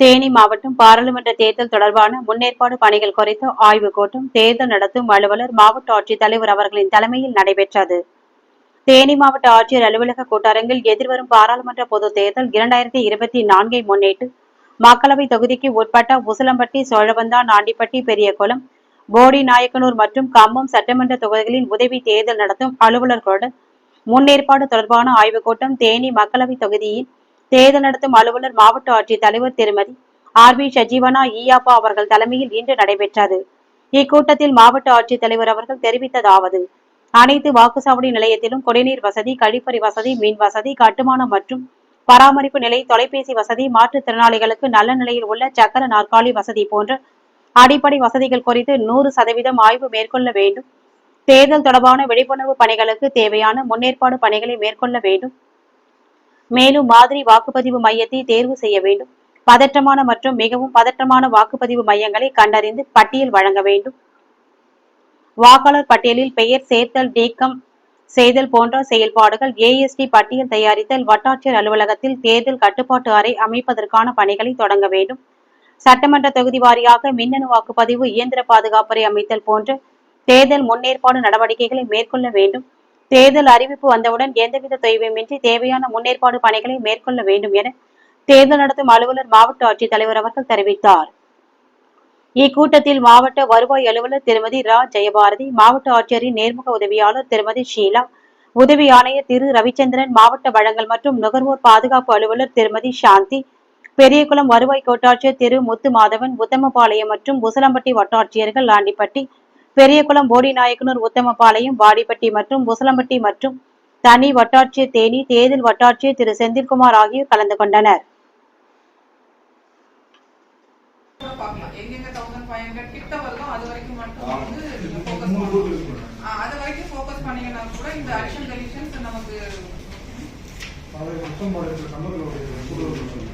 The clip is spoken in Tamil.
தேனி மாவட்டம் பாராளுமன்ற தேர்தல் தொடர்பான முன்னேற்பாடு பணிகள் குறித்து ஆய்வுக் கூட்டம் தேர்தல் நடத்தும் அலுவலர் மாவட்ட ஆட்சித்தலைவர் அவர்களின் தலைமையில் நடைபெற்றது. தேனி மாவட்ட ஆட்சியர் அலுவலக கூட்டரங்கில் எதிர்வரும் பாராளுமன்ற பொது தேர்தல் இரண்டாயிரத்தி இருபத்தி நான்கை முன்னிட்டு மக்களவை தொகுதிக்கு உட்பட்ட உசிலம்பட்டி சோழவந்தா நாண்டிப்பட்டி பெரியகுளம் போடி நாயக்கனூர் மற்றும் கம்பம் சட்டமன்ற தொகுதிகளின் உதவி தேர்தல் நடத்தும் அலுவலர்களுடன் முன்னேற்பாடு தொடர்பான ஆய்வுக் கூட்டம் தேனி மக்களவை தொகுதியின் தேர்தல் நடத்தும் அலுவலர் மாவட்ட ஆட்சித் தலைவர் திருமதி ஆர் பி சஜீவனா ஈயாப்பா அவர்கள் தலைமையில் இன்று நடைபெற்றது. இக்கூட்டத்தில் மாவட்ட ஆட்சித் தலைவர் அவர்கள் தெரிவித்ததாவது அனைத்து வாக்குச்சாவடி நிலையத்திலும் குடிநீர் வசதி கழிப்பறை வசதி மின் வசதி கட்டுமானம் மற்றும் பராமரிப்பு நிலை தொலைபேசி வசதி மாற்றுத்திறனாளிகளுக்கு நல்ல நிலையில் உள்ள சக்கர நாற்காலி வசதி போன்ற அடிப்படை வசதிகள் குறித்து நூறு சதவீதம் ஆய்வு மேற்கொள்ள வேண்டும். தேர்தல் தொடர்பான விழிப்புணர்வு பணிகளுக்கு தேவையான முன்னேற்பாடு பணிகளை மேற்கொள்ள வேண்டும். மேலும் மாதிரி வாக்குப்பதிவு மையத்தை தேர்வு செய்ய வேண்டும். பதற்றமான மற்றும் மிகவும் பதற்றமான வாக்குப்பதிவு மையங்களை கண்டறிந்து பட்டியல் வழங்க வேண்டும். வாக்காளர் பட்டியலில் பெயர் சேர்த்தல் நீக்கம் செய்தல் போன்ற செயல்பாடுகள் ஏஎஸ்டி பட்டியல் தயாரித்தல் வட்டாட்சியர் அலுவலகத்தில் தேர்தல் கட்டுப்பாட்டு அறை அமைப்பதற்கான பணிகளை தொடங்க வேண்டும். சட்டமன்ற தொகுதி வாரியாக மின்னணு வாக்குப்பதிவு இயந்திர பாதுகாப்பறை அமைத்தல் போன்ற தேர்தல் முன்னேற்பாடு நடவடிக்கைகளை மேற்கொள்ள வேண்டும். தேர்தல் அறிவிப்பு வந்தவுடன் எந்தவித தொய்வுமின்றி தேவையான முன்னேற்பாடு பணிகளை மேற்கொள்ள வேண்டும் என தேர்தல் நடத்தும் அலுவலர் மாவட்ட ஆட்சித்தலைவர் அவர்கள் தெரிவித்தார். இக்கூட்டத்தில் மாவட்ட வருவாய் அலுவலர் திருமதி ரா. ஜெயபாரதி மாவட்ட ஆட்சியரின் நேர்முக உதவியாளர் திருமதி ஷீலா உதவி ஆணையர் திரு. ரவிச்சந்திரன் மாவட்ட வழங்கல் மற்றும் நுகர்வோர் பாதுகாப்பு அலுவலர் திருமதி சாந்தி பெரியகுளம் வருவாய் கோட்டாட்சியர் திரு. முத்து மாதவன் உத்தமபாளையம் மற்றும் உசலம்பட்டி வட்டாட்சியர்கள் ஆண்டிப்பட்டி பெரியகுளம் போடிநாயக்கனூர் உத்தமபாளையம் வாடிப்பட்டி மற்றும் உசலம்பட்டி மற்றும் தனி வட்டாட்சியர் தேனி தேர்தல் வட்டாட்சியர் திரு செந்தில்குமார் ஆகியோர் கலந்து கொண்டனர். நமக்கு